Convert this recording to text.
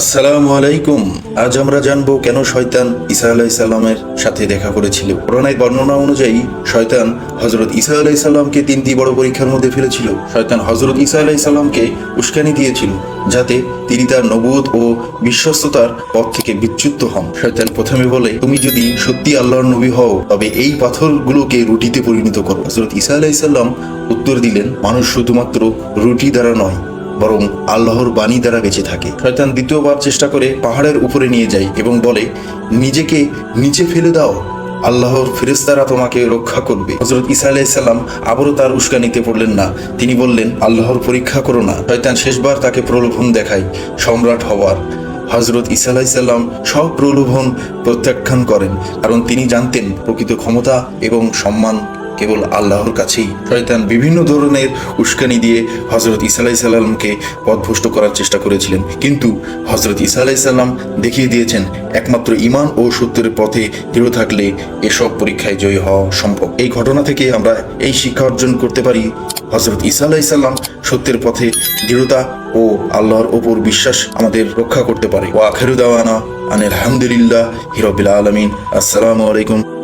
আসসালামু আলাইকুম। আজ আমরা জানব কেন শয়তান ঈসা আলাইসাল্লামের সাথে দেখা করেছিল। পুরাণের বর্ণনা অনুযায়ী, শয়তান হজরত ঈসা আলাইসাল্লামকে তিনটি বড় পরীক্ষার মধ্যে ফেলেছিল। শয়তান হজরত ঈসা আলাইসাল্লামকে উস্কানি দিয়েছিল, যাতে তিনি তার নবুয়ত ও বিশ্বস্ততার পথ থেকে বিচ্যুত হন। শয়তান প্রথমে বলে, তুমি যদি সত্যি আল্লাহর নবী হও, তবে এই পাথরগুলোকে রুটিতে পরিণত করো। হজরত ঈসা আলাইসাল্লাম উত্তর দিলেন, মানুষ শুধুমাত্র রুটি দ্বারা নয় বরং আল্লাহর বাণী দ্বারা বেঁচে থাকে। শয়তান দ্বিতীয়বার চেষ্টা করে পাহাড়ের উপরে নিয়ে যায় এবং বলে, নিজেকে নিচে ফেলে দাও। আল্লাহর ফেরেস্তারা তোমাকে রক্ষা করবে। হজরত ইসা আলাইসাল্লাম আবারও তার উস্কানিতে পড়লেন না। তিনি বললেন, আল্লাহর পরীক্ষা করো না। শয়তান শেষবার তাকে প্রলোভন দেখায়, সম্রাট হওয়ার। হজরত ইসা আলাইসাল্লাম সব প্রলোভন প্রত্যাখ্যান করেন, কারণ তিনি জানতেন প্রকৃত ক্ষমতা এবং সম্মান কেবল আল্লাহর কাছেই। শয়তান বিভিন্ন ধরনের উস্কানি দিয়ে হজরত ইসা আলাইসাল্লামকে পথভ্রষ্ট করার চেষ্টা করেছিলেন। কিন্তু হজরত ইসা আলাইসাল্লাম দেখিয়ে দিয়েছেন, একমাত্র ইমান ও সত্যের পথে দৃঢ় থাকলে এসব পরীক্ষায় জয়ী হওয়া সম্ভব। এই ঘটনা থেকে আমরা এই শিক্ষা অর্জন করতে পারি হজরত ইসা আলাইসাল্লাম সত্যের পথে দৃঢ়তা ও আল্লাহর ওপর বিশ্বাস আমাদের রক্ষা করতে পারে। ও আখেরুদাওয়ানা আনিল আলহামদুলিল্লাহ হিরবিল আলমিন। আসসালামু আলাইকুম।